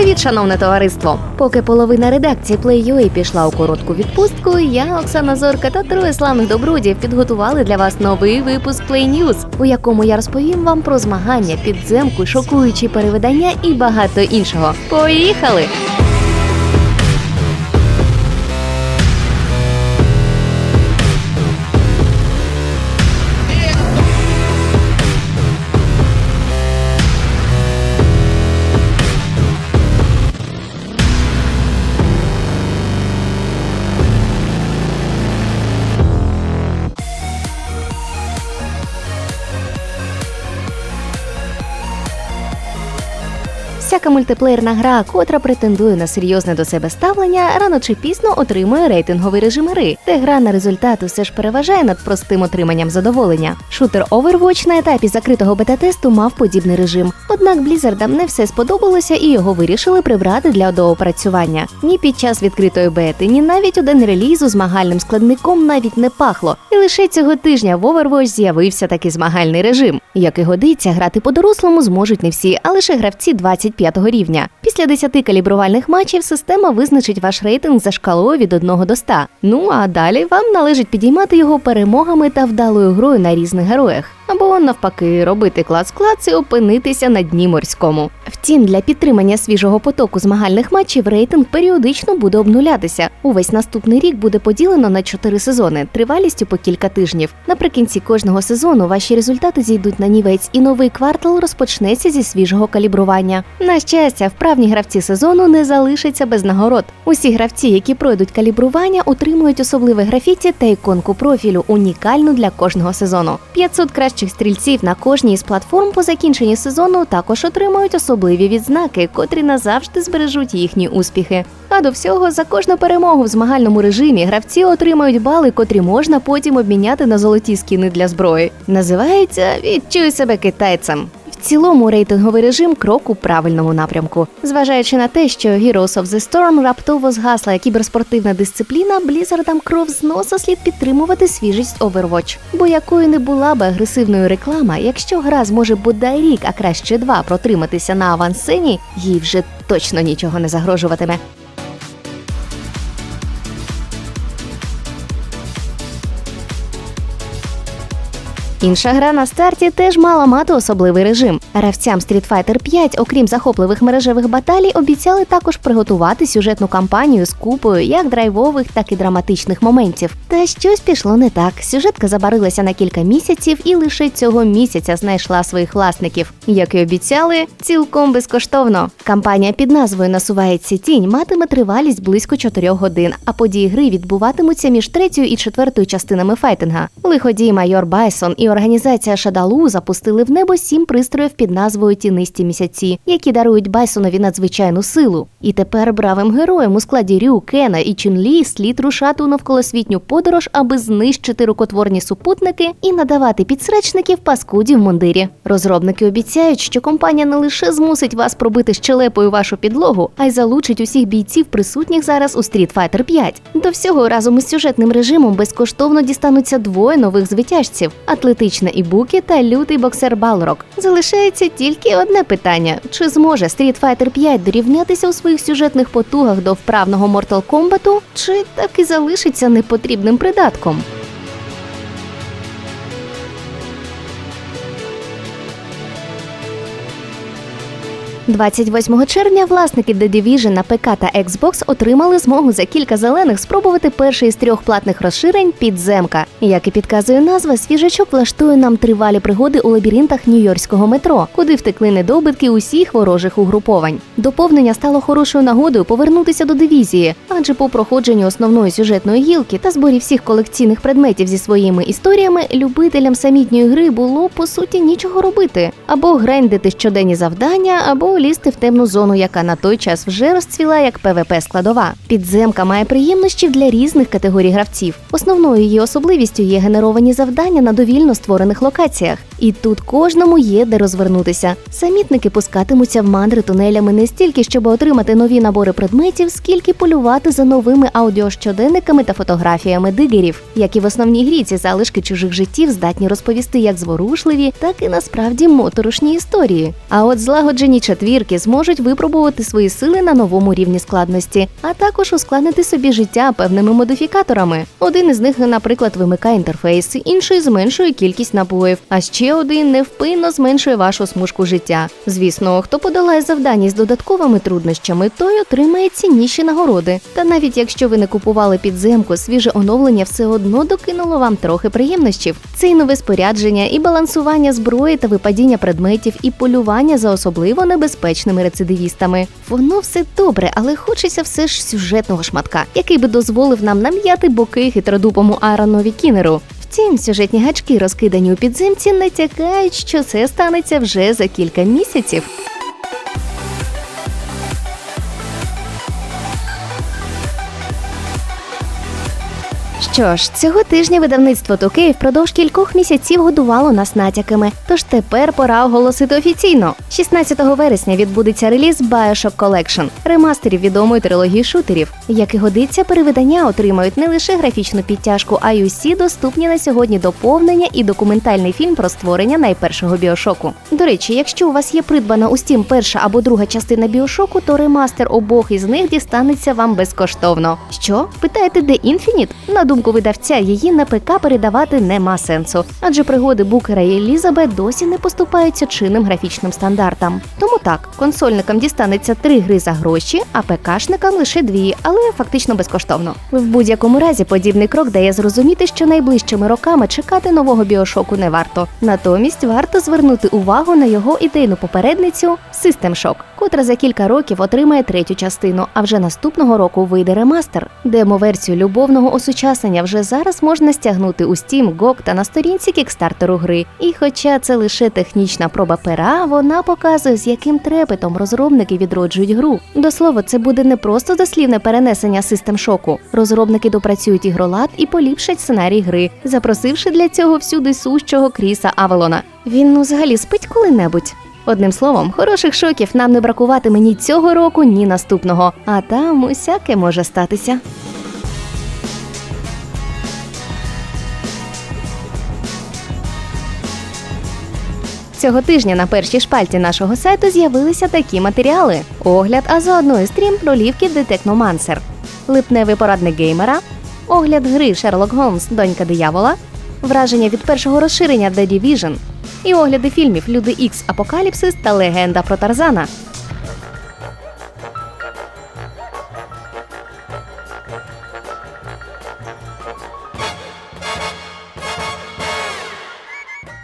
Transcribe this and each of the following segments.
Привіт, шановне товариство! Поки половина редакції Play.ua пішла у коротку відпустку, я, Оксана Зорка та троє славних добрудів підготували для вас новий випуск Play News, у якому я розповім вам про змагання, підземку, шокуючі перевидання і багато іншого. Поїхали! Всяка мультиплеєрна гра, котра претендує на серйозне до себе ставлення, рано чи пізно отримує рейтинговий режим гри, де гра на результат усе ж переважає над простим отриманням задоволення. Шутер Overwatch на етапі закритого бета-тесту мав подібний режим. Однак Blizzardам не все сподобалося і його вирішили прибрати для доопрацювання. Ні під час відкритої бети, ні навіть у день релізу змагальним складником навіть не пахло. І лише цього тижня в Overwatch з'явився такий змагальний режим. Як і годиться, грати по-дорослому зможуть не всі, а лише гравці 25-го рівня. Після 10 калібрувальних матчів система визначить ваш рейтинг за шкалою від 1 до 100. Ну а далі вам належить підіймати його перемогами та вдалою грою на різних героях. Або навпаки, робити клац-клац і опинитися на дні морському. Втім, для підтримання свіжого потоку змагальних матчів рейтинг періодично буде обнулятися. Увесь наступний рік буде поділено на чотири сезони, тривалістю по кілька тижнів. Наприкінці кожного сезону ваші результати зійдуть на нівець, і новий квартал розпочнеться зі свіжого калібрування. На щастя, вправні гравці сезону не залишаться без нагород. Усі гравці, які пройдуть калібрування, отримують особливе графіті та іконку профілю, унікальну для кожного сезону. 500 кращих стрільців на кожній із платформ по закінченні сезону також отримують особливі відзнаки, котрі назавжди збережуть їхні успіхи. А до всього за кожну перемогу в змагальному режимі гравці отримають бали, котрі можна потім обміняти на золоті скіни для зброї. Називається Відчуй себе китайцем. В цілому рейтинговий режим крок у правильному напрямку. Зважаючи на те, що Heroes of the Storm раптово згасла кіберспортивна дисципліна, Blizzardам кров з носа слід підтримувати свіжість Overwatch. Бо якою не була би агресивною реклама, якщо гра зможе бодай рік, а краще два протриматися на авансцені, їй вже точно нічого не загрожуватиме. Інша гра на старті теж мала мати особливий режим. Гравцям Street Fighter 5, окрім захопливих мережевих баталій, обіцяли також приготувати сюжетну кампанію з купою як драйвових, так і драматичних моментів. Та щось пішло не так. Сюжетка забарилася на кілька місяців і лише цього місяця знайшла своїх власників. Як і обіцяли, цілком безкоштовно. Кампанія під назвою Насувається тінь матиме тривалість близько 4 годин, а події гри відбуватимуться між третьою і четвертою частинами файтинга. Лиходій майор Байсон і організація Шадалу запустили в небо сім пристроїв під назвою Тінисті місяці, які дарують Байсонові надзвичайну силу. І тепер бравим героям у складі Рю, Кена і Чунлі слід рушати у навколосвітню подорож, аби знищити рукотворні супутники і надавати підсречників паскуді в мундирі. Розробники обіцяють, що компанія не лише змусить вас пробити щелепою вашу підлогу, а й залучить усіх бійців, присутніх зараз у Street Fighter 5. До всього разом із сюжетним режимом безкоштовно дістануться двоє нових звитяжців: атлетична Ібукі та лютий боксер Балрок. Залишається тільки одне питання: чи зможе Street Fighter 5 дорівнятися у своїх сюжетних потугах до вправного Mortal Kombat, чи так і залишиться непотрібним придатком? – 28 червня власники The Division на ПК та Xbox отримали змогу за кілька зелених спробувати перший із трьох платних розширень підземка. Як і підказує назва, свіжачок влаштує нам тривалі пригоди у лабіринтах нью-йоркського метро, куди втекли недобитки усіх ворожих угруповань. Доповнення стало хорошою нагодою повернутися до дивізії, адже по проходженню основної сюжетної гілки та зборі всіх колекційних предметів зі своїми історіями любителям самітньої гри було по суті нічого робити або грендити щоденні завдання, або лізти в темну зону, яка на той час вже розцвіла як ПВП складова. Підземка має приємностів для різних категорій гравців. Основною її особливістю є генеровані завдання на довільно створених локаціях. І тут кожному є де розвернутися. Самітники пускатимуться в мандри тунелями не стільки, щоб отримати нові набори предметів, скільки полювати за новими аудіощоденниками та фотографіями дигерів. Як і в основній грі, ці залишки чужих життів здатні розповісти як зворушливі, так і насправді моторошні історії. А от злагоджені четвірки зможуть випробувати свої сили на новому рівні складності, а також ускладнити собі життя певними модифікаторами. Один із них, наприклад, вимикає інтерфейс, інший зменшує кількість набоїв, а ще один невпинно зменшує вашу смужку життя. Звісно, хто подолає завдання з додатковими труднощами, той отримає цінніші нагороди. Та навіть якщо ви не купували підземку, свіже оновлення все одно докинуло вам трохи приємнощів. Це і нове спорядження, і балансування зброї та випадіння предметів, і полювання за особливо небезпечними рецидивістами. Воно все добре, але хочеться все ж сюжетного шматка, який би дозволив нам нам'яти боки хитродупому Аронові Кінеру. Втім, сюжетні гачки, розкидані у підземці, натякають, що це станеться вже за кілька місяців. Що ж, цього тижня видавництво Токей впродовж кількох місяців годувало нас натяками. Тож тепер пора оголосити офіційно. 16 вересня відбудеться реліз Bioshock Collection, ремастерів відомої трилогії шутерів. Як і годиться, перевидання отримають не лише графічну підтяжку, а й усі доступні на сьогодні доповнення і документальний фільм про створення найпершого біошоку. До речі, якщо у вас є придбана у Steam перша або друга частина біошоку, то ремастер обох із них дістанеться вам безкоштовно. Що? Питаєте, де Infinite? На думку видавця, її на ПК передавати нема сенсу, адже пригоди Букера і Елізабет досі не поступаються чинним графічним стандартам. Тому так, консольникам дістанеться три гри за гроші, а ПКшникам лише дві, але фактично безкоштовно. В будь-якому разі подібний крок дає зрозуміти, що найближчими роками чекати нового біошоку не варто. Натомість варто звернути увагу на його ідейну попередницю System Shock, котра за кілька років отримає третю частину, а вже наступного року вийде ремастер. Демо-версію любовного осучаснення вже зараз можна стягнути у Steam, GOG та на сторінці кікстартеру гри. І хоча це лише технічна проба пера, вона показує, з яким трепетом розробники відроджують гру. До слова, це буде не просто дослівне перенесення систем шоку. Розробники допрацюють ігролад і поліпшать сценарій гри, запросивши для цього всюди сущого Кріса Авелона. Він ну взагалі спить коли-небудь. Одним словом, хороших шоків нам не бракуватиме ні цього року, ні наступного. А там усяке може статися. Цього тижня на першій шпальті нашого сайту з'явилися такі матеріали: огляд, а заодно і стрім про Детекномансер, липневий порадник геймера, огляд гри Шерлок Голмс, Донька диявола, враження від першого розширення The Division. І огляди фільмів Люди Ікс. Апокаліпсис та Легенда про Тарзана.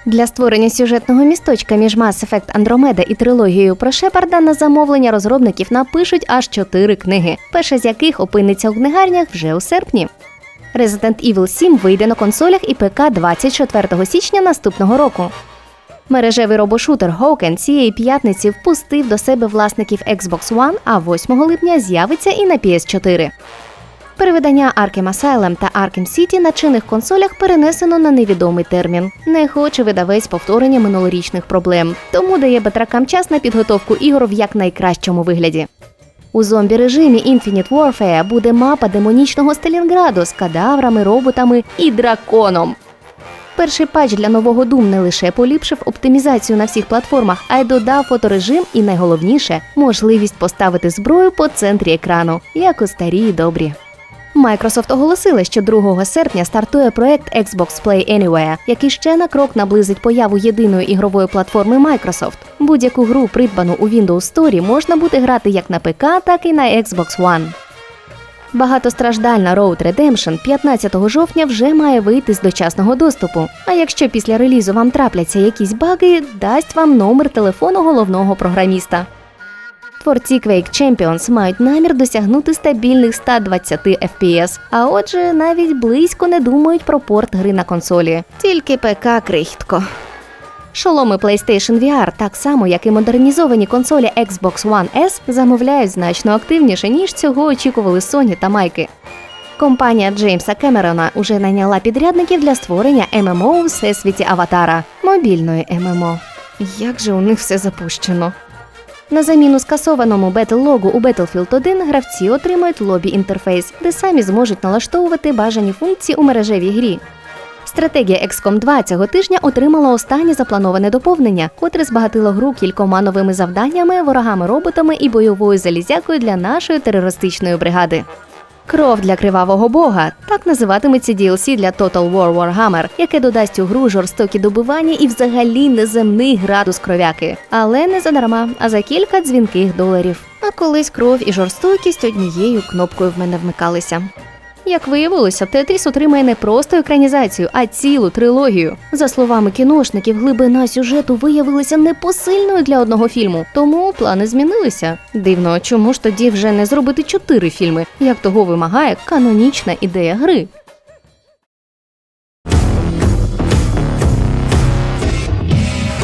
Для створення сюжетного місточка між Mass Effect Andromeda і трилогією про Шепарда на замовлення розробників напишуть аж чотири книги, перша з яких опиниться у книгарнях вже у серпні. Resident Evil 7 вийде на консолях і ПК 24 січня наступного року. Мережевий робошутер Hoken цієї п'ятниці впустив до себе власників Xbox One, а 8 липня з'явиться і на PS4. Перевидання Arkham Asylum та Arkham City на чинних консолях перенесено на невідомий термін. Не хоче видавець повторення минулорічних проблем, тому дає батракам час на підготовку ігор в якнайкращому вигляді. У зомбі режимі Infinite Warfare буде мапа демонічного Сталінграду з кадаврами, роботами і драконом. Перший патч для нового Doom не лише поліпшив оптимізацію на всіх платформах, а й додав фоторежим і найголовніше можливість поставити зброю по центрі екрану, як у старі і добрі. Microsoft оголосила, що 2 серпня стартує проект Xbox Play Anywhere, який ще на крок наблизить появу єдиної ігрової платформи Microsoft. Будь-яку гру, придбану у Windows Store, можна буде грати як на ПК, так і на Xbox One. Багатостраждальна Road Redemption 15 жовтня вже має вийти з дочасного доступу. А якщо після релізу вам трапляться якісь баги, дасть вам номер телефону головного програміста. Творці Quake Champions мають намір досягнути стабільних 120 FPS, а отже, навіть близько не думають про порт гри на консолі. Тільки ПК крихітко. Шоломи PlayStation VR, так само як і модернізовані консолі Xbox One S, замовляють значно активніше, ніж цього очікували Sony та Майки. Компанія Джеймса Кемерона уже найняла підрядників для створення ММО у всесвіті Аватара, мобільної ММО. Як же у них все запущено? На заміну скасованому Battle-логу у Battlefield 1 гравці отримають лобі-інтерфейс, де самі зможуть налаштовувати бажані функції у мережевій грі. Стратегія XCOM 2 цього тижня отримала останнє заплановане доповнення, котре збагатило гру кількома новими завданнями, ворогами-роботами і бойовою залізякою для нашої терористичної бригади. Кров для кривавого бога так називатиметься DLC для Total War Warhammer, яке додасть у гру жорстокі добивання і взагалі неземний градус кровяки. Але не задарма, а за кілька дзвінких доларів. А колись кров і жорстокість однією кнопкою в мене вмикалися. Як виявилося, Тетріс отримає не просто екранізацію, а цілу трилогію. За словами кіношників, глибина сюжету виявилася непосильною для одного фільму, тому плани змінилися. Дивно, чому ж тоді вже не зробити чотири фільми, як того вимагає канонічна ідея гри.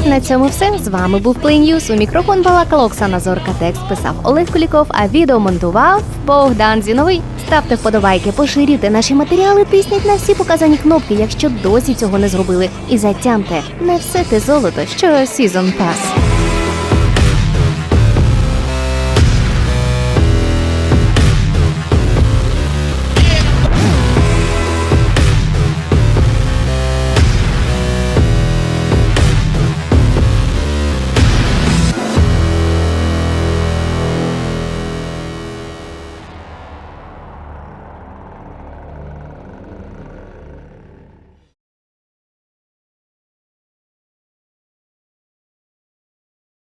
На цьому все. З вами був Play. У мікрофон балакала Оксана Зорка. Текст писав Олег Куліков, а відео монтував Богдан Зіновий. Ставте вподобайки, поширюйте наші матеріали, тисніть на всі показані кнопки, якщо досі цього не зробили. І затямте не все те золото, що Сізон Pass.